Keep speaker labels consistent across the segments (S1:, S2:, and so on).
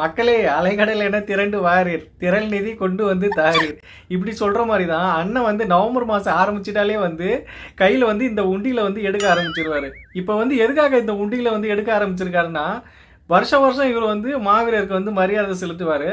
S1: மக்களே அலைகடல் என திரண்டு வாரீர். திரள் நிதி கொண்டு வந்து தாரீர். இப்படி சொல்கிற மாதிரி தான் அண்ணன் வந்து நவம்பர் மாதம் ஆரம்பிச்சிட்டாலே வந்து கையில் வந்து இந்த உண்டியில் வந்து எடுக்க ஆரம்பிச்சிருவாரு. இப்போ வந்து எதுக்காக இந்த உண்டியில் வந்து எடுக்க ஆரம்பிச்சிருக்காருன்னா வருஷம் வருஷம் இவர் வந்து மாவீரருக்கு வந்து மரியாதை செலுத்துவார்.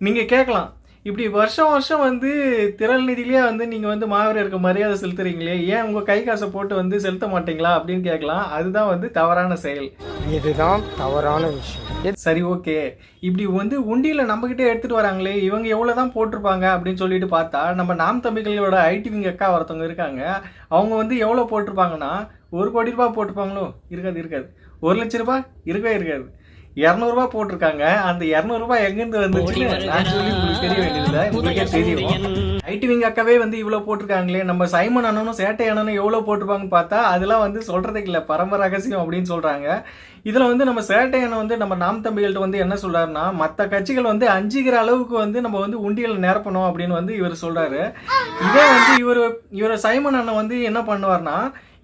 S1: நீங்கள் கேட்கலாம். இப்படி வருஷம் வருஷம் வந்து திரள் நிதியிலேயே வந்து நீங்க வந்து மாவீரருக்கு மரியாதை செலுத்துறீங்களே ஏன் உங்க கை காசை போட்டு வந்து செலுத்த மாட்டீங்களா அப்படின்னு கேட்கலாம். அதுதான் வந்து தவறான செயல்.
S2: இதுதான் தவறான விஷயம்.
S1: சரி ஓகே. இப்படி வந்து உண்டியில நம்ம கிட்டே எடுத்துட்டு வராங்களே இவங்க எவ்வளவு தான் போட்டிருப்பாங்க அப்படின்னு சொல்லிட்டு பார்த்தா நம்ம நாம் தம்பிகளோட ஐடி விங் அக்கா ஒருத்தவங்க இருக்காங்க. அவங்க வந்து எவ்வளவு போட்டிருப்பாங்கன்னா ஒரு கோடி ரூபாய் போட்டிருப்பாங்களோ இருக்காது இருக்காது. ஒரு லட்ச ரூபாய் இருக்கவே இருக்காது. இரநூறுபா போட்டிருக்காங்க. அந்த இரநூறுபா எங்கிருந்து வந்துச்சு நான் சொல்லி உங்களுக்கு தெரிய வேண்டியதில்லை. உங்களுக்கே தெரியும். ஐடி விங் அக்காவே வந்து இவ்வளோ போட்டிருக்காங்களே நம்ம சைமன் அண்ணனும் சேட்டை அண்ணனும் எவ்வளோ போட்டிருப்பாங்கன்னு பார்த்தா அதெல்லாம் வந்து சொல்கிறதுக்கு இல்லை. பரம ரகசியம் அப்படின்னு சொல்கிறாங்க இதில் வந்து நம்ம சேட்டை அண்ணன் வந்து நம்ம நாம் தம்பிகள்கிட்ட வந்து என்ன சொல்றாருன்னா மற்ற கட்சிகள் வந்து அஞ்சுகிற அளவுக்கு வந்து நம்ம வந்து உண்டியல் நிரப்பணும் அப்படின்னு வந்து இவர் சொல்கிறாரு இதே வந்து இவர் இவர் சைமன் அண்ணன் வந்து என்ன பண்ணுவார்னா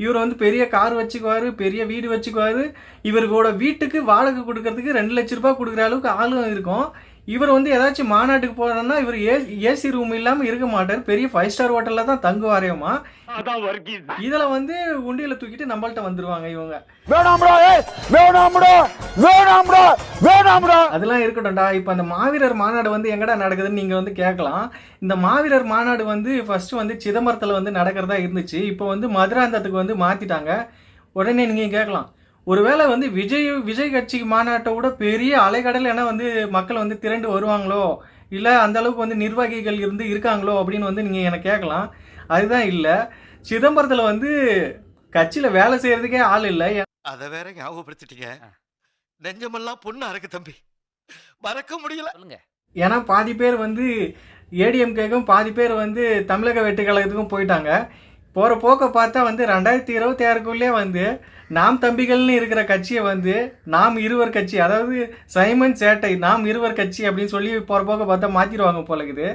S1: இவர் வந்து பெரிய கார் வச்சுக்குவார் பெரிய வீடு வச்சுக்குவார். இவர்களோட வீட்டுக்கு வாடகை கொடுக்கறதுக்கு ரெண்டு லட்ச ரூபாய் கொடுக்குற அளவுக்கு ஆளும் இருக்கும். இவர் வந்து ஏதாச்சும் மாநாட்டுக்கு போறோம்னா இவர் ஏசி ரூம் இல்லாம இருக்க மாட்டார். பெரிய ஃபைவ் ஸ்டார் ஹோட்டல்ல தான் தங்குவாரேமா இதுல வந்து உண்டியல தூக்கிட்டு நம்மள்ட்ட வந்துருவாங்க இவங்க.
S3: வேணாம்டா ஏய் வேணாம்டா வேணாம்டா வேணாம்டா.
S1: அதெல்லாம் இருக்கட்டும்டா. இப்போ அந்த மாவீரர் மாநாடு வந்து எங்கடா நடக்குதுன்னு நீங்கள் வந்து கேட்கலாம். இந்த மாவீரர் மாநாடு வந்து ஃபர்ஸ்ட் வந்து சிதம்பரத்தில் வந்து நடக்கிறதா இருந்துச்சு. இப்போ வந்து மதுராந்தத்துக்கு வந்து மாற்றிட்டாங்க உடனே நீங்கள் கேட்கலாம். ஒருவேளை வந்து விஜய் விஜய் கட்சி மாநாட்டை விட பெரிய அலைக்கடல் என வந்து மக்கள் வந்து திரண்டு வருவாங்களோ? இல்லை அந்த அளவுக்கு வந்து நிர்வாகிகள் இருந்து இருக்காங்களோ அப்படின்னு வந்து நீங்கள் எனக்கு கேட்கலாம். அதுதான் இல்லை. சிதம்பரத்தில் வந்து கட்சியில் வேலை செய்கிறதுக்கே ஆள் இல்லை.
S4: அத வேற ஞாபகப்படுத்திட்டீங்க. நெஞ்சமெல்லாம் பொண்ணு அறக்கு தம்பி. மறக்க முடியல.
S1: ஏன்னா பாதி பேர் வந்து ஏடிஎம்கேக்கும் பாதி பேர் வந்து தமிழக வெற்றி கழகத்துக்கும் போயிட்டாங்க. போகிற போக்க பார்த்தா வந்து ரெண்டாயிரத்தி இருபத்தி ஆறுக்குள்ளே வந்து நாம் தம்பிகள்னு இருக்கிற கட்சியை வந்து நாம் இருவர் கட்சி அதாவது சைமன் சேட்டை நாம் இருவர் கட்சி அப்படின்னு சொல்லி போகிற போக்க பார்த்தா மாற்றிடுவாங்க போல இருக்குது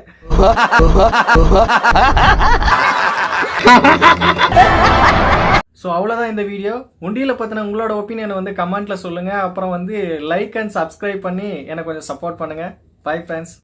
S1: ஸோ அவ்வளோதான் இந்த வீடியோ. உண்டியில் பற்றின உங்களோட ஒப்பீனியனை வந்து கமெண்ட்டில் சொல்லுங்கள் அப்புறம் வந்து லைக் அண்ட் சப்ஸ்கிரைப் பண்ணி எனக்கு கொஞ்சம் சப்போர்ட் பண்ணுங்கள் பை ஃப்ரெண்ட்ஸ்